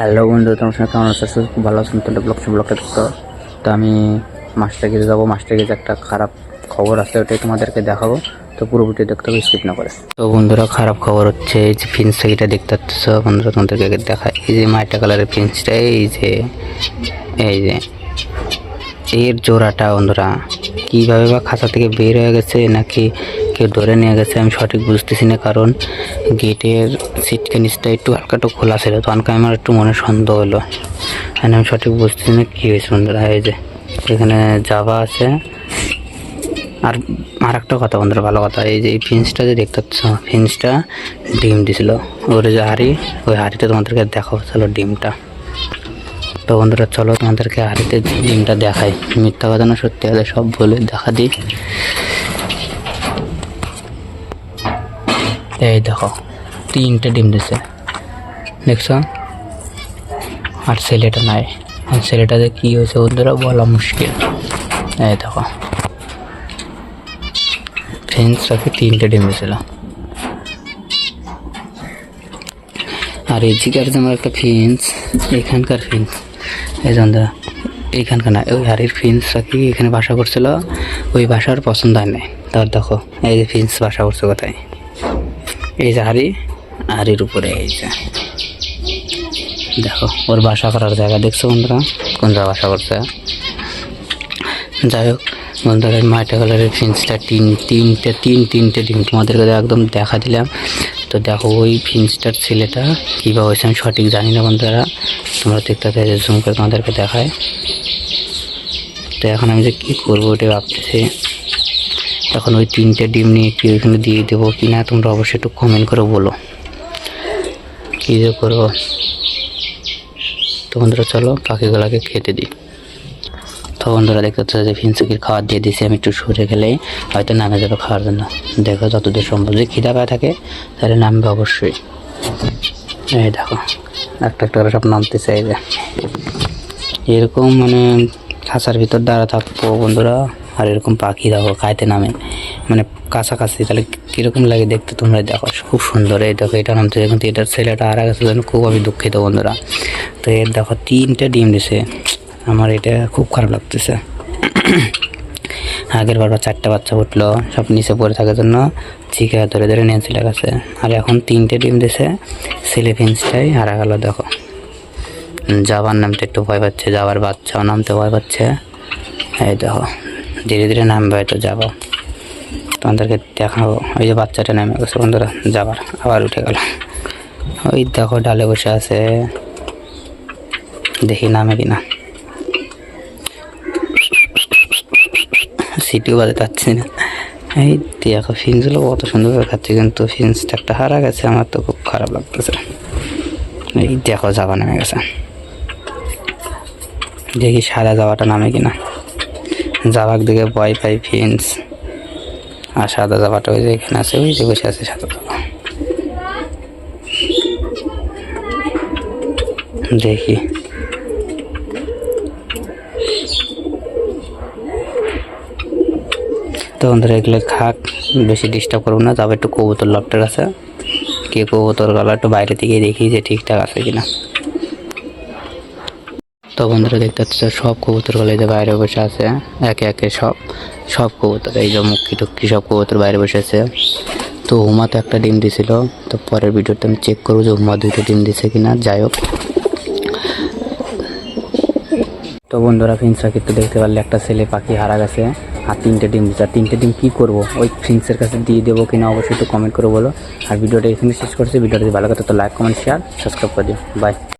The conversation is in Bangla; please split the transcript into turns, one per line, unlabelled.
হ্যালো বন্ধু, তোমার সঙ্গে কেমন আছো? খুব ভালো আছো। নতুন ব্লগ ব্লগটা দেখতো তো আমি মাস্টার গেজে যাব। মাস্টার গেজে একটা খারাপ খবর আছে, ওটাই তোমাদেরকে দেখাবো। তো পুরো ভিডিও দেখতে হবে স্কিপ না করে। তো বন্ধুরা, খারাপ খবর হচ্ছে, এই যে ফিন্স এটা দেখতে পাচ্ছ, বন্ধুরা, তোমাদেরকে দেখায় এই যে মাইটা কালারের ফিন্সটা, এই যে এই যে এর জোড়াটা, বন্ধুরা। কীভাবে বা খাঁচা থেকে বের হয়ে গেছে, নাকি কেউ ধরে নিয়ে গেছে, আমি সঠিক বুঝতেছি না, কারণ গেটের সিটকে নিচটা একটু হালকা একটু খোলা ছিল, তো অনকে আমার একটু মনে সন্দেহ হলো। মানে আমি সঠিক বুঝতেছি না কী হয়েছে বন্ধুরা, এই যে এখানে জাভা আছে। আর আর একটা কথা বন্ধুরা, ভালো কথা, এই যে এই ফিন্সটা যে দেখতে পাচ্ছ ফিন্সটা ডিম দিছিল। ওর যে হাড়ি, ওই হাড়িতে তোমাদেরকে দেখাবো, চলো ডিমটা। তো বন্ধুরা, চলো তোমাদেরকে হাড়িতে ডিমটা দেখাই। মিথ্যা কথা না, সত্যি কথা, সব বলে দেখা দিই এই দেখো, তিনটে ডিম দিছে। দেখছ? আর ছেলেটা নাই। আর ছেলেটাতে কী হয়েছে বন্ধুরা বলা মুশকিল। এই দেখো। রাখে তিনটে ডিম দিয়েছিল আর এই জিগার যে আমার একটা ফিন্স এখানকার ফিন্স এই বন্ধুরা এইখানকার না, ওই হাড়ির ফিন্স রাখি এখানে বাসা করছিল? ওই বাসার পছন্দ হয় নাই। তার দেখো, এই যে ফিন্স বাসা করছে কোথায়? এই যে হাড়ি, হাড়ির উপরে এই যে। দেখো, ওর বাসা করার জায়গা, দেখছ বন্ধুরা? কোন জায়গায় বাসা করছে? যাই হোক, বন্ধুরা মাইটা কালারের ফিন্সটা তিন তিনটে তিন, তিনটে ডিম। তোমাদেরকে একদম দেখা দিলাম। তো দেখো, ওই ফিন্সটার ছেলেটা কীভাবে হয়েছে আমি সঠিক জানি না বন্ধুরা। তোমরা দেখতে জুম করে তোমাদেরকে দেখায়। তো এখন আমি যে কী করব ওটা ভাবতেছি। এখন ওই তিনটে ডিম নিয়ে কি ওইখানে দিয়ে দেবো কি না তোমরা অবশ্যই একটু কমেন্ট করে বলো। কী যে করব? তো বন্ধুরা, চলো পাখিগুলোকে খেতে দিই। তো বন্ধুরা, দেখতে পাচ্ছ যে ফিনসুকির খাবার দিয়ে দিয়েছি আমি একটু সরে গেলেই। হয়তো নামে যাবে খাওয়ার জন্য। দেখো যতদূর সম্ভব, যদি খিদা পায় থাকে, তাহলে নামবে অবশ্যই। এই দেখো, একটা একটা করে সব নামতে চাইবে এরকম মানে খাঁচার ভিতর দাঁড়া থাকব বন্ধুরা। আর এরকম পাখি দেখো, খাইতে নামে। মানে কাছাকাছি, তাহলে কীরকম লাগে দেখতে তোমরা দেখো। খুব সুন্দর, এই দেখো এটা নামতে কিন্তু এটার ছেলেটা আর গেছে জন্য খুব আমি দুঃখিত বন্ধুরা। তো এর দেখো, তিনটে ডিম দিছে। আমার এটা খুব খারাপ লাগতেছে। আগের বার চারটা বাচ্চা উঠল, সব নিচে পড়ে থাকার জন্য চিকা ধরে ধরে নিয়ে চলে গেছে। আর এখন তিনটে ডিম দিছে, ছেলে ফিন্সটাই হারা গেল দেখো। যাবার নামতে একটু ভয় পাচ্ছে, যাবার বাচ্চাও নামতে ভয় পাচ্ছে। এই দেখো ধীরে ধীরে নামবে, হয়তো যাব। তোমাদেরকে দেখাবো। ওই যে বাচ্চাটা নেমে গেছে বন্ধুরা, যাবার। আবার উঠে গেল। ওই দেখো, ডালে বসে আছে। দেখি নামে কিনা। সিটিও বাজে পাচ্ছি না। এই দেখো ফিন্সগুলো কত সুন্দর খাচ্ছে কিন্তু ফিন্সটা একটা হারা গেছে। আমার তো খুব খারাপ লাগতেছে। এই দেখো, যাবা নামে গেছে। দেখি সারা যাওয়াটা নামে কিনা। যাবাক দিকে ভয় পাই ফিন্স আর সাদা জামাটা ওই যে এখানে আছে, ওই যে বসে আছে সাদা জামা। দেখি। তো বন্ধুরা, এগুলো খাক, বেশি ডিস্টার্ব করব না, তবে একটু কবুতর লপটের আছে। কে কবুতর গলা একটু বাইরে থেকে দেখি যে ঠিকঠাক আছে কিনা। তো বন্ধুরা দেখতে পাচ্ছ, সব কবুতরগুলো এই যে বাইরে বসে আছে। একে একে সব সব কবুতর, এই যে মুক্কি টুক্কি সব কবুতর বাইরে বসে আছে। তো হুমা তো একটা ডিম দিছিল, তো পরের ভিডিওতে আমি চেক করব যে হুমা দুইটা ডিম দিছে কিনা, যাই হোক। তো বন্ধুরা, ফিন্সরা কিন্তু দেখতে পারলে একটা ছেলে পাখি হারা গেছে, আর তিনটে ডিম দিচ্ছে আর তিনটে ডিম কী করব? ওই ফিন্সের কাছে দিয়ে দেবো কিনা অবশ্যই একটু কমেন্ট করে বলো। আর ভিডিওটা এখানে শেষ করছি। ভিডিওটা যদি ভালো কথা তো লাইক কমেন্ট শেয়ার সাবস্ক্রাইব করে দিও। বাই